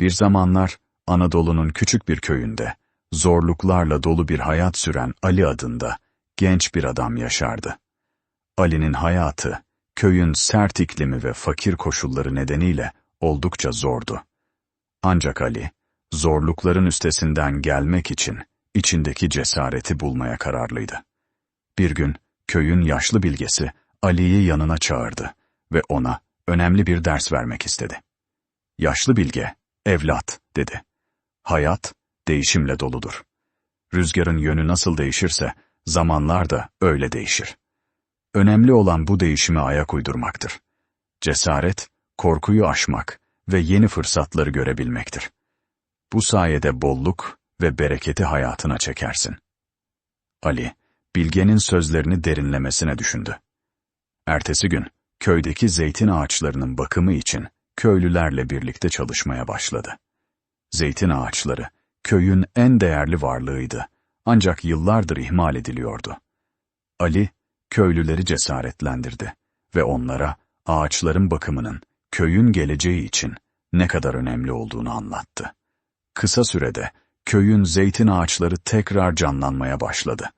Bir zamanlar Anadolu'nun küçük bir köyünde zorluklarla dolu bir hayat süren Ali adında genç bir adam yaşardı. Ali'nin hayatı köyün sert iklimi ve fakir koşulları nedeniyle oldukça zordu. Ancak Ali, zorlukların üstesinden gelmek için içindeki cesareti bulmaya kararlıydı. Bir gün köyün yaşlı bilgesi Ali'yi yanına çağırdı ve ona önemli bir ders vermek istedi. Yaşlı bilge, evlat, dedi. Hayat, değişimle doludur. Rüzgarın yönü nasıl değişirse, zamanlar da öyle değişir. Önemli olan bu değişime ayak uydurmaktır. Cesaret, korkuyu aşmak ve yeni fırsatları görebilmektir. Bu sayede bolluk ve bereketi hayatına çekersin. Ali, Bilge'nin sözlerini derinlemesine düşündü. Ertesi gün, köydeki zeytin ağaçlarının bakımı için köylülerle birlikte çalışmaya başladı. Zeytin ağaçları, köyün en değerli varlığıydı, ancak yıllardır ihmal ediliyordu. Ali, köylüleri cesaretlendirdi ve onlara ağaçların bakımının köyün geleceği için ne kadar önemli olduğunu anlattı. Kısa sürede köyün zeytin ağaçları tekrar canlanmaya başladı.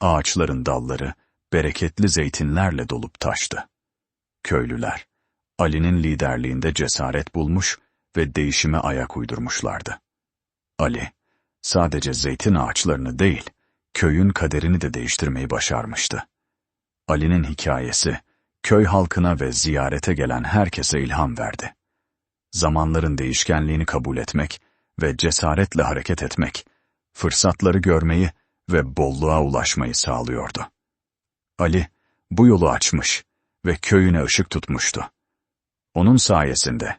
Ağaçların dalları bereketli zeytinlerle dolup taştı. Köylüler, Ali'nin liderliğinde cesaret bulmuş ve değişime ayak uydurmuşlardı. Ali, sadece zeytin ağaçlarını değil, köyün kaderini de değiştirmeyi başarmıştı. Ali'nin hikayesi, köy halkına ve ziyarete gelen herkese ilham verdi. Zamanların değişkenliğini kabul etmek ve cesaretle hareket etmek, fırsatları görmeyi ve bolluğa ulaşmayı sağlıyordu. Ali, bu yolu açmış ve köyüne ışık tutmuştu. Onun sayesinde,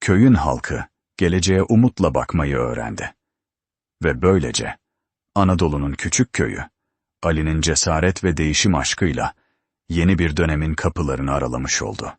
köyün halkı, geleceğe umutla bakmayı öğrendi. Ve böylece, Anadolu'nun küçük köyü, Ali'nin cesaret ve değişim aşkıyla, yeni bir dönemin kapılarını aralamış oldu.